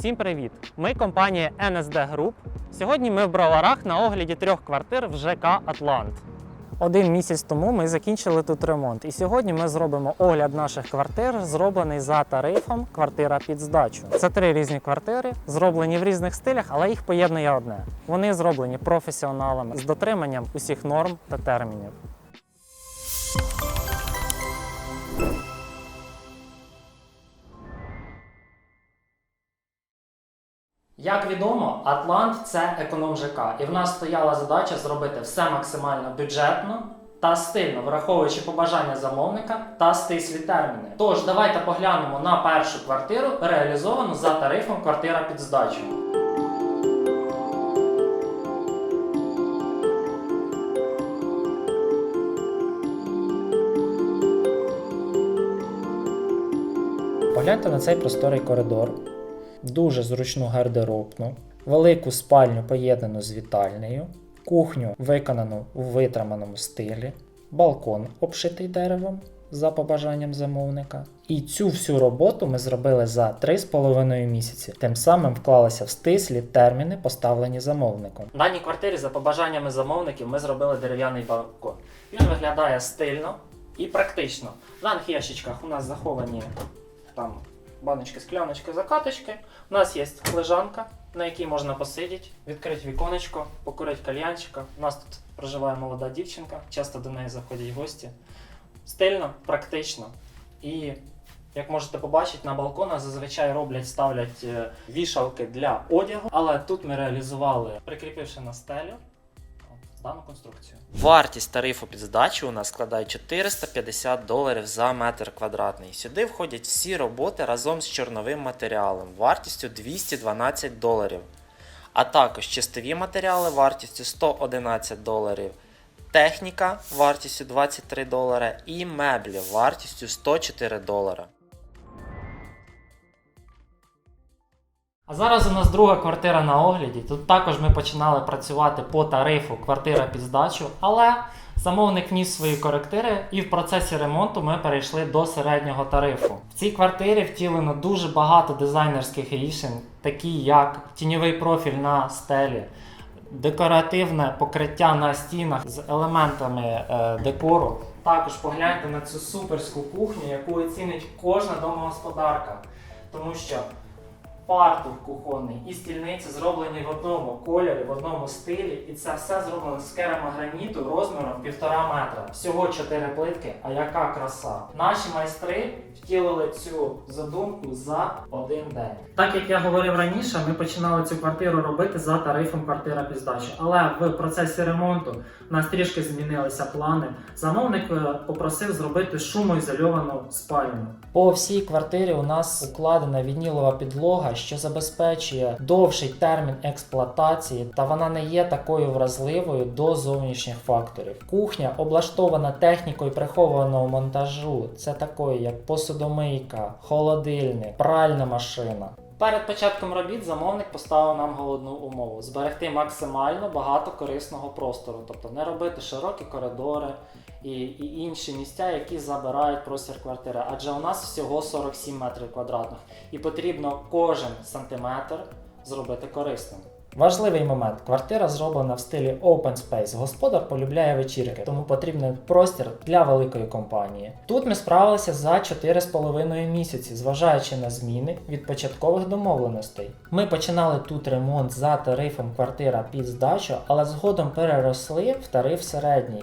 Всім привіт! Ми компанія NSD Group. Сьогодні ми в Броварах на огляді трьох квартир в ЖК Атлант. Один місяць тому ми закінчили тут ремонт, і сьогодні ми зробимо огляд наших квартир, зроблений за тарифом квартира під здачу. Це три різні квартири, зроблені в різних стилях, але їх поєднує одне. Вони зроблені професіоналами з дотриманням усіх норм та термінів. Як відомо, Атлант це економ ЖК, і в нас стояла задача зробити все максимально бюджетно та стильно, враховуючи побажання замовника та стислі терміни. Тож давайте поглянемо на першу квартиру, реалізовану за тарифом квартира під здачу. Погляньте на цей просторий коридор, дуже зручну гардеробну, велику спальню поєднану з вітальнею, кухню виконану у витриманому стилі, балкон обшитий деревом за побажанням замовника. І цю всю роботу ми зробили за 3,5 місяці. Тим самим вклалися в стислі терміни, поставлені замовником. В даній квартирі за побажаннями замовників ми зробили дерев'яний балкон. Він виглядає стильно і практично. В даних у нас заховані там баночки, скляночки, закаточки. У нас є лежанка, на якій можна посидіти, відкрити віконечко, покурити кальянчика. У нас тут проживає молода дівчинка, часто до неї заходять гості. Стильно, практично. І як можете побачити, на балконах зазвичай роблять, ставлять е, вішалки для одягу, але тут ми реалізували, прикріпивши на стелю дану конструкцію. Вартість тарифу під здачу у нас складає 450 доларів за метр квадратний. Сюди входять всі роботи разом з чорновим матеріалом вартістю 212 доларів. А також чистові матеріали вартістю 111 доларів, техніка вартістю 23 долари і меблі вартістю 104 долара. А зараз у нас друга квартира на огляді. Тут також ми починали працювати по тарифу квартира під здачу, але замовник вніс свої коректири, і в процесі ремонту ми перейшли до середнього тарифу. В цій квартирі втілено дуже багато дизайнерських рішень, такі як тіньовий профіль на стелі. Декоративне покриття на стінах з елементами е, декору. Також погляньте на цю суперську кухню, яку оцінить кожна домогосподарка. Тому що фартух кухонний і стільниці зроблені в одному кольорі, в одному стилі, і це все зроблено з керамограніту розміром 1,5 метра. Всього 4 плитки, а яка краса. Наші майстри втілили цю задумку за один день. Так як я говорив раніше, ми починали цю квартиру робити за тарифом квартира під. Але в процесі ремонту у нас трішки змінилися плани. Замовник е, попросив зробити шумоізольовану спальню. По всій квартирі у нас укладена вінілова підлога, що забезпечує довший термін експлуатації, та вона не є такою вразливою до зовнішніх факторів. Кухня облаштована технікою прихованого монтажу. Це такої, як посудомийка, холодильник, пральна машина. Перед початком робіт замовник поставив нам головну умову зберегти максимально багато корисного простору, тобто не робити широкі коридори і, і інші місця, які забирають простір квартири. Адже у нас всього 47 метрів квадратних, і потрібно кожен сантиметр зробити корисним. Важливий момент: квартира зроблена в стилі Open Space. Господар полюбляє вечірки, тому потрібен простір для великої компанії. Тут ми справилися за 4,5 місяці, зважаючи на зміни від початкових домовленостей. Ми починали тут ремонт за тарифом квартира під здачу, але згодом переросли в тариф середній.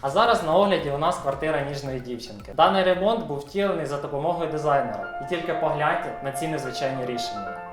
А зараз на огляді у нас квартира ніжної дівчинки. Даний ремонт був втілений за допомогою дизайнера. І тільки погляньте на ці незвичайні рішення.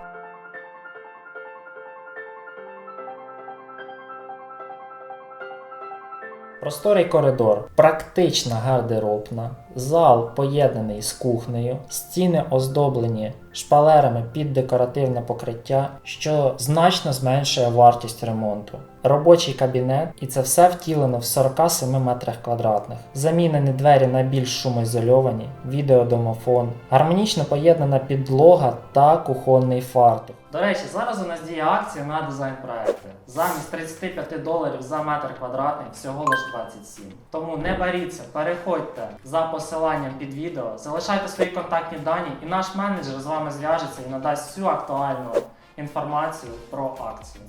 Просторий коридор, практична гардеробна, зал поєднаний з кухнею, стіни оздоблені шпалерами під декоративне покриття, що значно зменшує вартість ремонту. Робочий кабінет, і це все втілено в 47 метрах квадратних. Замінені двері на більш шумоізольовані, відеодомофон, гармонічно поєднана підлога та кухонний фартух. До речі, зараз у нас діє акція на дизайн проекти. Замість 35 доларів за метр квадратний всього лише 27. Тому не боріться, переходьте за посиланням під відео, залишайте свої контактні дані, і наш менеджер з вами зв'яжеться і надасть всю актуальну інформацію про акцію.